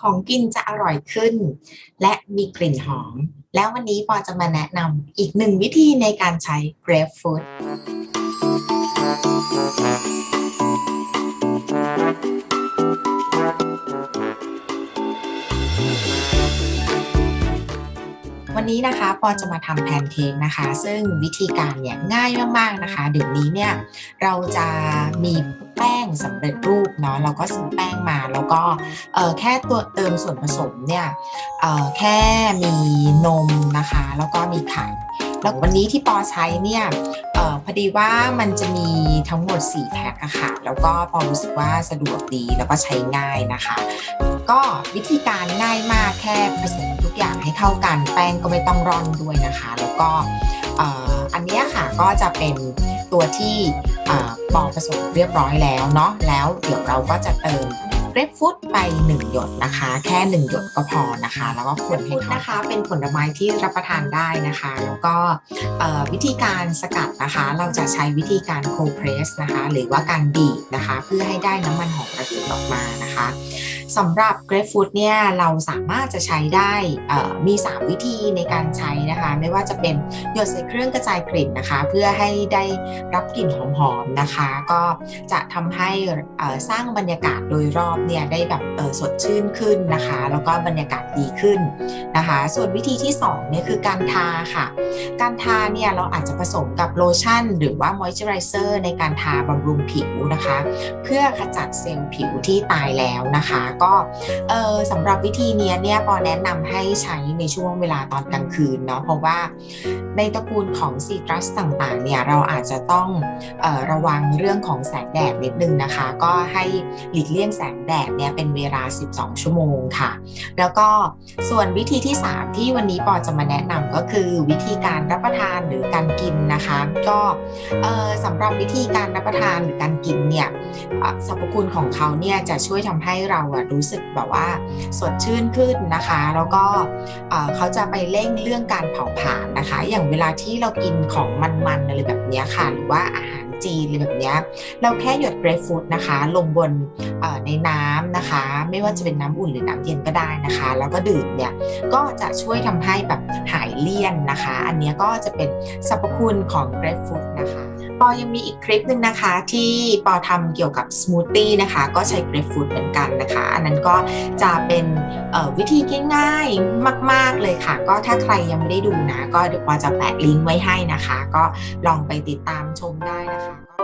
ของกินจะอร่อยขึ้น และมีกลิ่นหอม แล้ววันนี้ปอจะมาแนะนำอีกหนึ่งวิธีในการใช้ grapefruit วันนี้นะคะปอจะมาทำแพนเค้กนะคะ ซึ่งวิธีการเนี่ยง่ายมากๆนะคะ เดี๋ยวนี้เนี่ยเราจะมีแป้งสำเร็จรูปเนาะเราก็ซื้อแป้งมาแล้วก็เอ่อแค่ตัวเติมส่วนผสมเนี่ยเอ่อแค่มีนมนะคะ แล้วก็มีไข่แล้ววันนี้ที่ปอใช้เนี่ยเอ่อพอดีว่ามันจะมีทั้งหมด 4 แพ็คอะค่ะ แล้วก็ปอรู้สึกว่าสะดวกดีแล้วก็ใช้ง่ายนะคะ ก็วิธีการง่ายมากแค่ผส มทุกอย่างให้เข้ากัน แป้งก็ไม่ต้องร่อนด้วยนะคะ แล้วก็เอ่ออันเนี้ยค่ะก็จะเป็นตัวที่เอ่อปอกผสมเรียบร้อยแล้วเนาะแล้วเดี๋ยวเราก็จะเติมเกรปฟรุตไป 1 หยดนะคะ แค่ 1 หยดก็พอนะคะ แล้วก็คนให้เข้านะคะ เป็นผลไม้ที่รับประทานได้นะคะ แล้วก็เอ่อวิธีการสกัดนะคะ เราจะใช้วิธีการโคเพรสนะคะ หรือว่าการบีบนะคะ เพื่อให้ได้น้ำมันหอมระเหยออกมานะคะ สำหรับเกร p ฟ r ุตเนี่ยเราสามารถจะใช้ได้มี 3 วิธีในการใช้นะคะ ไม่ว่าจะเป็นหยดใส่เครื่องกระจายกลิ่นนะคะ เพื่อให้ได้รับกลิ่นหอมๆนะคะ ก็จะทำให้สร้างบรรยากาศโดยรอบเนี่ยได้แบบสดชื่นขึ้นนะคะ แล้วก็บรรยากาศดีขึ้นนะคะ ส่วนวิธีที่2เนี่ยคือการทาค่ะ การทาเนี่ยเราอาจจะผสมกับโลชั่น หรือว่ามอยเจอไรเซอร์ในการทาบำรุงผิวนะคะ เพื่อขจัดเซลล์ผิวที่ตายแล้วนะคะก็สำหรับวิธีนี้เนี่ยปอแนะนำให้ใช้ในช่วงเวลาตอนกลางคืนเนาะเพราะว่าในตระกูลของซีตรัสต่างๆเนี่ยเราอาจจะต้องออระวังเรื่องของแสงแดดนิดนึงนะคะ ก็ให้หลีกเลี่ยงแสงแดดเนี่ยเป็นเวลา 12 ชั่วโมงค่ะ แล้วก็ส่วนวิธีที่ 3 ที่วันนี้ปอจะมาแนะนำก็คือวิธีการรับประทานหรือการกินนะคะ ก็สำหรับวิธีการรับประทานหรือการกินเนี่ยสรรพคุณของเขาเนี่ยจะช่วยทำให้เรารู้สึกแบบว่าสดชื่นขึ้นนะคะ แล้วก็เขาจะไปเร่งเรื่องการเผาผลาญนะคะ อย่างเวลาที่เรากินของมันๆอะไรแบบนี้ค่ะ หรือว่าอาหารจีนอะไรแบบนี้เราแค่หยดเกรฟฟูดนะคะ ลงบนในน้ำนะคะ ไม่ว่าจะเป็นน้ำอุ่นหรือน้ำเย็นก็ได้นะคะ แล้วก็ดื่มเนี่ยก็จะช่วยทำให้แบบหายเลี่ยนนะคะ อันนี้ก็จะเป็นสรรพคุณของ grapefruit นะคะ ปอยังมีอีกคลิปหนึ่งนะคะที่ปอทำเกี่ยวกับสมูทตี้นะคะก็ใช้เกรฟฟูดเหมือนกันนะคะ อันนั้นก็จะเป็นวิธีง่ายๆมาก ๆเลยค่ะ ก็ถ้าใครยังไม่ได้ดูนะ ก็เดี๋ยวปอจะแปะลิงก์ไว้ให้นะคะ ก็ลองไปติดตามชมได้นะคะ